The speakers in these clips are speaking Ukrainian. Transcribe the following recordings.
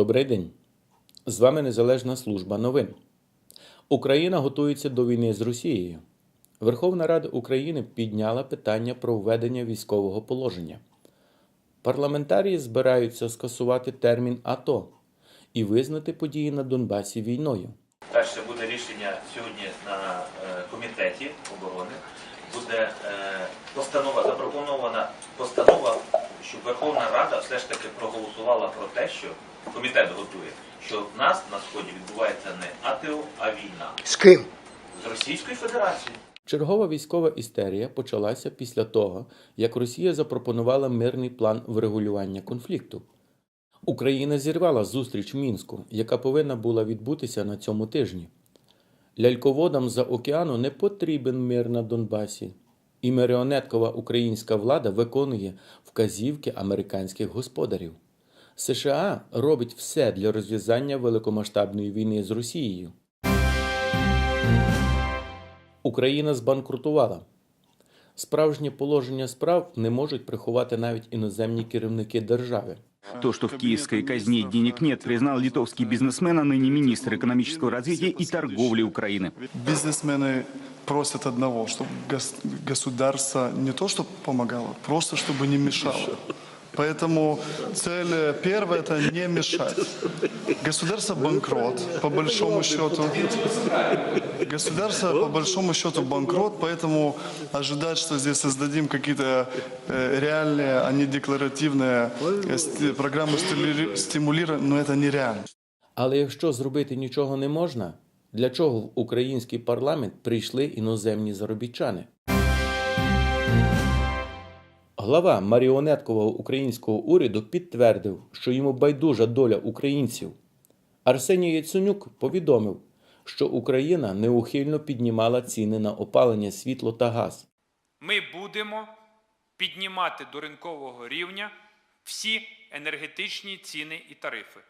Добрий день. З вами Незалежна служба новин. Україна готується до війни з Росією. Верховна Рада України підняла питання про введення військового положення. Парламентарії збираються скасувати термін АТО і визнати події на Донбасі війною. Перше буде рішення сьогодні на е, комітеті оборони. Буде е, постанова запропонована постанова, щоб Верховна Рада все ж таки проголосувала про те, що комітет готує, що в нас на сході відбувається не АТО, а війна З ким? з Російською Федерацією. Чергова військова істерія почалася після того, як Росія запропонувала мирний план врегулювання конфлікту. Україна зірвала зустріч в Мінську, яка повинна була відбутися на цьому тижні. Ляльководам за океану не потрібен мир на Донбасі, і маріонеткова українська влада виконує вказівки американських господарів. США робить все для розв'язання великомасштабної війни з Росією. Україна збанкрутувала. Справжнє положення справ не можуть приховати навіть іноземні керівники держави. То, что в киевской казне денег нет, признал литовский бизнесмен, а ныне министр экономического развития и торговли Украины. Бизнесмены просят одного, чтобы гос- государство не то чтобы помогало, просто чтобы не мешало. Поэтому цель э, первая – это не мешать. Государство банкрот, по большому счету. Государство, по большому счету, банкрот, поэтому ожидать, что здесь создадим какие-то э, реальные, а не декларативные э, ст- программы стимули- стимулирования, но это нереально. Але якщо зробити нічого не можна, для чого в український парламент прийшли іноземні заробітчани? Глава маріонеткового українського уряду підтвердив, що йому байдужа доля українців. Арсеній Яценюк повідомив, що Україна неухильно піднімала ціни на опалення, світло та газ. ми будемо піднімати до ринкового рівня всі енергетичні ціни і тарифи.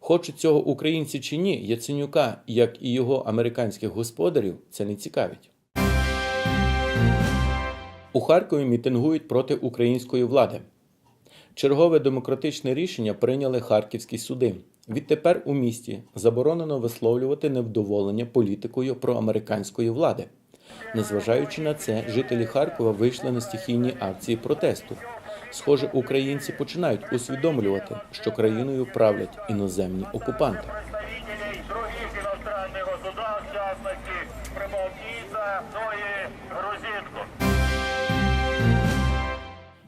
Хочуть цього українці чи ні, Яценюка, як і його американських господарів, це не цікавить. У Харкові мітингують проти української влади. Чергове демократичне рішення прийняли харківські суди. Відтепер у місті заборонено висловлювати невдоволення політикою проамериканської влади. Незважаючи на це, жителі Харкова вийшли на стихійні акції протесту. Схоже, українці починають усвідомлювати, що країною правлять іноземні окупанти.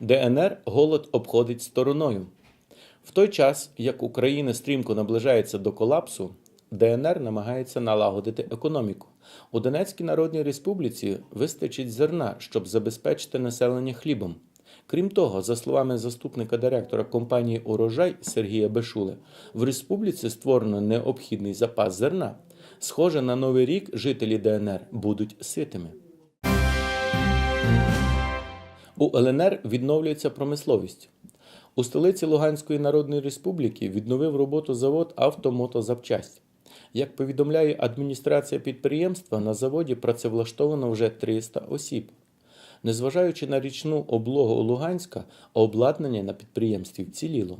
ДНР голод обходить стороною. В той час, як Україна стрімко наближається до колапсу, ДНР намагається налагодити економіку. У Донецькій Народній Республіці вистачить зерна, щоб забезпечити населення хлібом. Крім того, за словами заступника директора компанії Урожай Сергія Бешули, в республіці створено необхідний запас зерна. Схоже, на новий рік жителі ДНР будуть ситими. У ЛНР відновлюється промисловість. У столиці Луганської Народної Республіки відновив роботу завод «Автомотозапчасть». Як повідомляє адміністрація підприємства, на заводі працевлаштовано вже 300 осіб. Незважаючи на річну облогу Луганська, обладнання на підприємстві вціліло.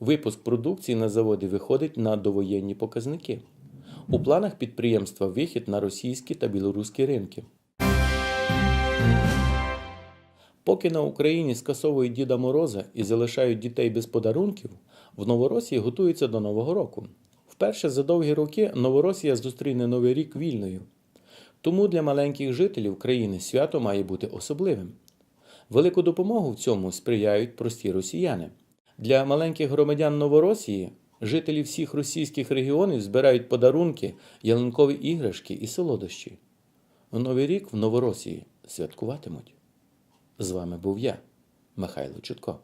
Випуск продукції на заводі виходить на довоєнні показники. У планах підприємства вихід на російські та білоруські ринки. Поки на Україні скасовують Діда Мороза і залишають дітей без подарунків, в Новоросії готуються до Нового року. Вперше за довгі роки Новоросія зустріне Новий рік вільною. Тому для маленьких жителів країни свято має бути особливим. Велику допомогу в цьому сприяють прості росіяни. Для маленьких громадян Новоросії жителі всіх російських регіонів збирають подарунки, ялинкові іграшки і солодощі. Новий рік в Новоросії святкуватимуть. З вами був я, Михайло Чутко.